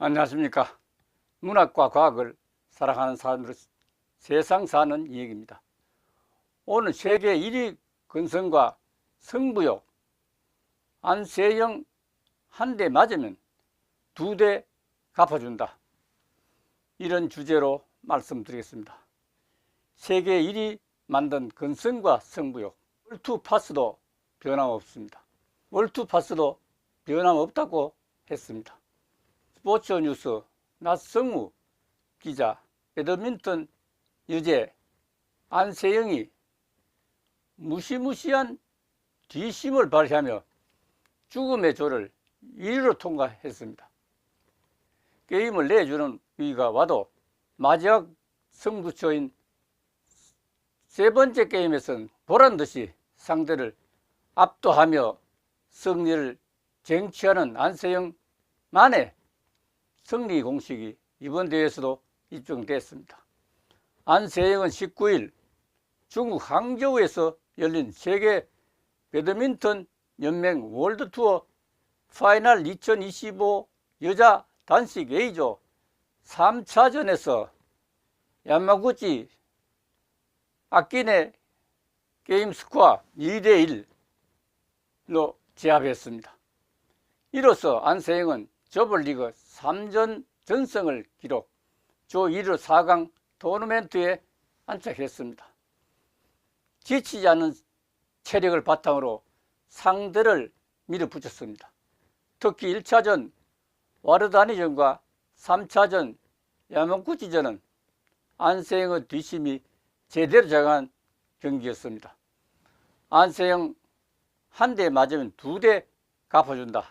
안녕하십니까. 문학과 과학을 사랑하는 사람으로 세상 사는 이야기입니다. 오늘 세계 1위 근성과 승부욕, 안세영 한 대 맞으면 두 대 갚아준다. 이런 주제로 말씀드리겠습니다. 세계 1위 만든 근성과 승부욕, 월투 파스도 변함없습니다. 월투 파스도 변함없다고 했습니다. 스포츠 뉴스 나성우 기자, 배드민턴 유재 안세영이 무시무시한 뒷심을 발휘하며 죽음의 조를 1위로 통과했습니다. 게임을 내주는 위기가 와도 마지막 승부처인 세 번째 게임에서는 보란 듯이 상대를 압도하며 승리를 쟁취하는 안세영만의 승리 공식이 이번 대회에서도 입증됐습니다. 안세영은 19일 중국 항저우에서 열린 세계 배드민턴 연맹 월드 투어 파이널 2025 여자 단식 A조 3차전에서 야마구치 아키네 게임 스코어 2대 1로 제압했습니다. 이로써 안세영은 저블리그 3전 전승을 기록, 조 1위 4강 토너멘트에 안착했습니다. 지치지 않은 체력을 바탕으로 상대를 밀어붙였습니다. 특히 1차전 와르다니전과 3차전 야만구지전은 안세영의 뒷심이 제대로 작용한 경기였습니다. 안세영 한 대 맞으면 두 대 갚아준다.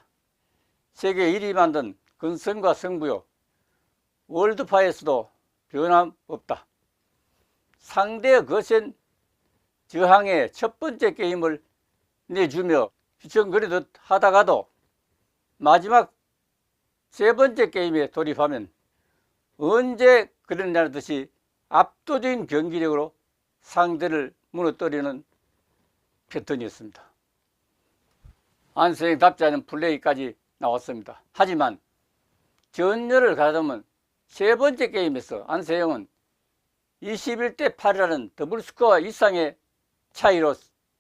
세계 1위 만든 근성과 승부욕, 월드파에서도 변함없다. 상대의 거센 저항의 첫 번째 게임을 내주며 휘청거리듯 하다가도 마지막 세 번째 게임에 돌입하면 언제 그랬냐는 듯이 압도적인 경기력으로 상대를 무너뜨리는 패턴이었습니다. 안세영답지 않은 플레이까지 나왔습니다. 하지만 전열을 가져면 세 번째 게임에서 안세영은 21대 8이라는 더블 스코어 이상의 차이로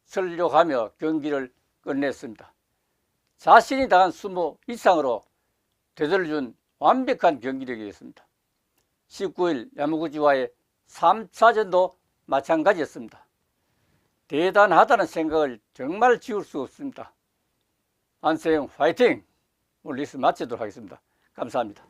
설려가며 경기를 끝냈습니다. 자신이 당한 수모 이상으로 되돌려 준 완벽한 경기력이었습니다. 19일 야무구지와의 3차전도 마찬가지였습니다. 대단하다는 생각을 정말 지울 수 없습니다. 안세영 화이팅! 오늘 리스 마치도록 하겠습니다. 감사합니다.